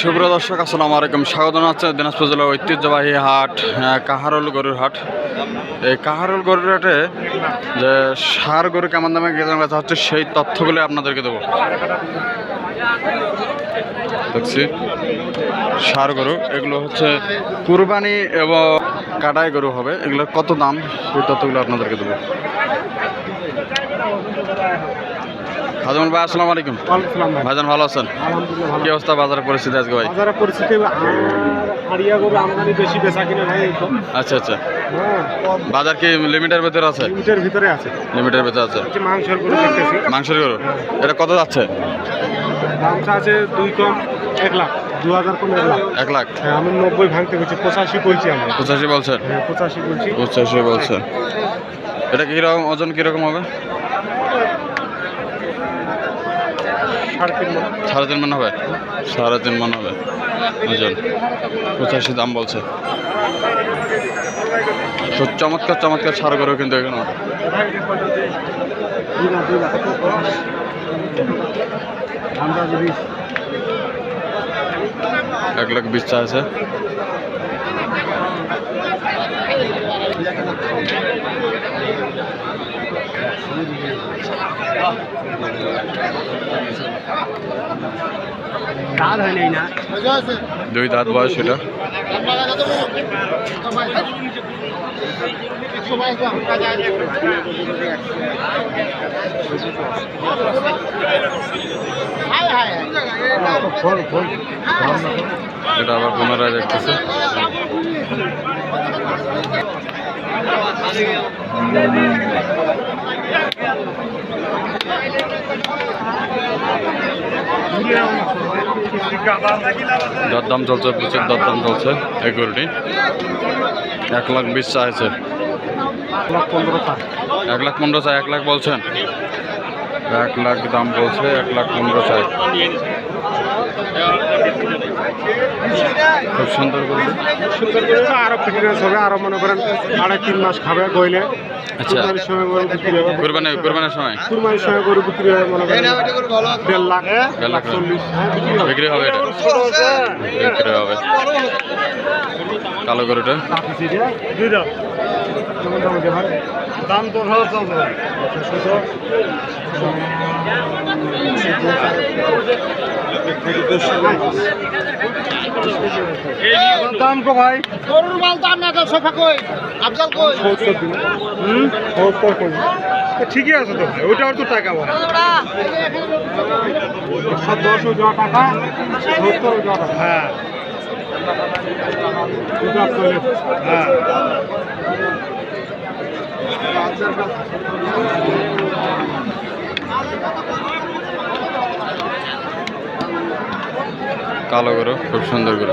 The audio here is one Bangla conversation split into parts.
সুপ্রিয় দর্শক, আসসালামু আলাইকুম। স্বাগত জানাচ্ছি দিনাজপুর জেলার ঐতিহ্যবাহী হাট কাহারোল গরুর হাট। এই কাহারোল গরুর হাটে যে সার গরু কেমন দামে বেচা হচ্ছে, সেই তথ্যগুলো আপনাদেরকে দেবো। দেখছি। সার গরু, এগুলো হচ্ছে কুরবানি এবং কাটাই গরু হবে। এগুলোর কত দাম? সেই তথ্যগুলো আপনাদেরকে দেবো। হাজমুল ভাই আসসালামু আলাইকুম। ভাইজান ভালো আছেন? আলহামদুলিল্লাহ কি অবস্থা বাজারের পরিস্থিতি আজকে ভাই? বাজারের পরিস্থিতি হারিয়া গরু আমদানি বেশি বেচা কিনে নাই আচ্ছা আচ্ছা। হ্যাঁ। বাজার কি লিমিটের ভেতরে আছে? লিমিটের ভিতরে আছে। লিমিটের ভিতরে আছে। মাংসের গরু দেখতেছি। মাংসের গরু? এটা কত যাচ্ছে? দামটা আছে দুই কম এক লাখ। দু হাজার কম এক লাখ। এক লাখ? হ্যাঁ আমি নব্বই ভাঙতে বলছি পঁচাশি বলছি আমরা। পঁচাশি বলছেন? হ্যাঁ পঁচাশি বলছি। পঁচাশি বলছেন। এটা কীরকম ওজন কীরকম হবে? সাড়ে তিন মন। হবে? সাড়ে তিন মন হবে। ওজন পঁচাশি দাম বলছে। চমৎকার চমৎকার সার করেও কিন্তু এখানে। এক লাখ বিশ চা আছে দাঁড় হয় নাই না। দুই দাঁত বয়স এটা। এটা আবার পুনরায় দেখতেছে। দরদাম চলছে, প্রচুর দরদাম চলছে। এই গরুটি। এক লাখ বিশ চাইছে এক লাখ পনেরো চাই, এক লাখ বলছেন। এক লাখ দাম বলছে, এক লাখ পনেরো চাই। খুব সুন্দর আরও ফিটনেস হবে, আরও মনে করেন আড়াই তিন মাস খাবে গইলে। আচ্ছা। কোরবানি কোরবানির সময়। কুরবানির সময় গরু বিক্রি হবে মনে করেন দেড় লাখ দেড় লাখ। চল্লিশ বিক্রি হবে। এটা? বিক্রি হবে। কালো গরুটা? দুই কেমন দাম হতে পারে? দাম তো ভালো দাম কো ভাই? গরুর মাল দাম না সোফা কই? আফজাল কই? হুম? সত্তর কই ঠিকই আছে তো ভাই ওইটা তো টাকা ভাই। একশো দশ দেওয়া টাকা সত্তর টাকা। হ্যাঁ। হ্যাঁ। কালো গরু খুব সুন্দর গরু।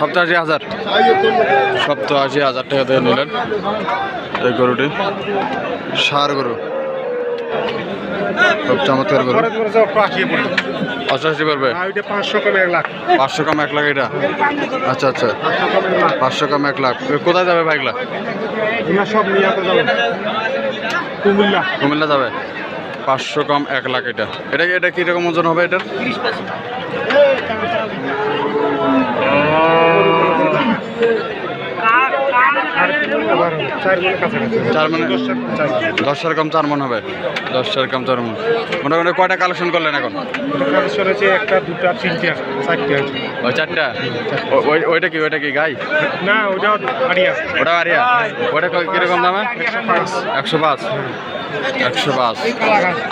সপ্তাশি হাজার। সপ্তাশি হাজার টাকা দিয়ে নিলেন এই গরুটি। সার গরু। খুব চমৎকার গরু। অষ্টাশি পারবে পাঁচশো কমে এক লাখ লাখ এটা। আচ্ছা আচ্ছা। পাঁচশো কমে এক লাখ। লাখ কোথায় যাবে ভাইগুলা? এগুলো সব নিয়ে যাবে কুমিল্লা। কুমিল্লা যাবে? পাঁচশো কম এক লাখ এটা। এটা এটা কীরকম ওজন হবে এটার আর কি বলব বারো চার মানে দশটার কম চার মন হবে। দশটার কম চার মন। মোটামুটি কয়টা কালেকশন করলেন এখন? কালেকশন হয়েছে একটা দুটা তিনটা চারটে ওই চারটা? ওইটা কি ওইটা কি গাই? না ওটা আড়িয়া ওটা আরিয়া? ওটা কীরকম দামে? একশো পাঁচ। একশো পাঁচ।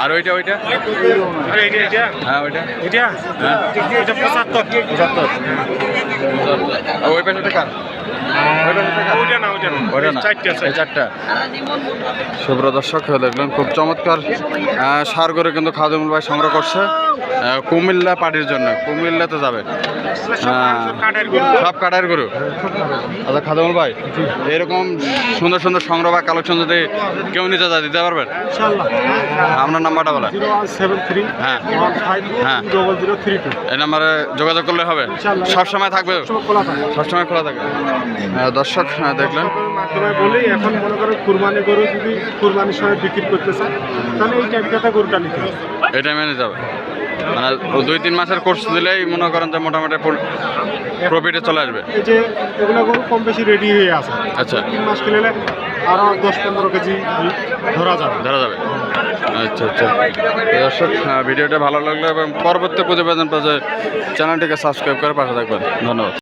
আর ওইটা ওইটা? হ্যাঁ ওইটা। এটা হ্যাঁ। পঁচাত্তর। পঁচাত্তর। ওই পাশে কার? শুভ্র দর্শক দেখলেন খুব চমৎকার সার করে কিন্তু খাদিমুল ভাই সংগ্রহ করছে। কুমিল্লা পার্টির জন্য। কুমিল্লা তো যাবে। গরু সব কাটার গরু। আচ্ছা খাদিমুল ভাই এরকম সুন্দর সুন্দর সংগ্রহ বা কালেকশন যদি কেউ নিতে যায় দিতে পারবেন? আপনার নাম্বারটা বলেন। থ্রি হ্যাঁ। হ্যাঁ। এই নাম্বারে যোগাযোগ করলে হবে। ইনশাআল্লাহ। সব সময় থাকবে। সবসময় খোলা থাকে। আহ, দর্শক দেখলেন। মাধ্যমে বলি এখন মনে করো কুরবানি গরু যদি কুরবানির সময় বিক্রি করতে চায় তাহলে এই টাইপটা গরুটা নিতে এই টাইমে যাবে মানে দুই তিন মাসের কোর্স দিলেই মনে করেন যে মোটামুটি প্রফিটে চলে আসবে। এই যে এগুলো গরু কম বেশি রেডি হয়ে আছে। আচ্ছা। তিন মাস খেলে আরও দশ পনেরো কেজি ধরা যাবে। ধরা যাবে। আচ্ছা আচ্ছা। দর্শক ভিডিওটা ভালো লাগল এবং পরবর্তী পুজো পেতে চ্যানেলটিকে সাবস্ক্রাইব করে পাশে থাকবেন। ধন্যবাদ।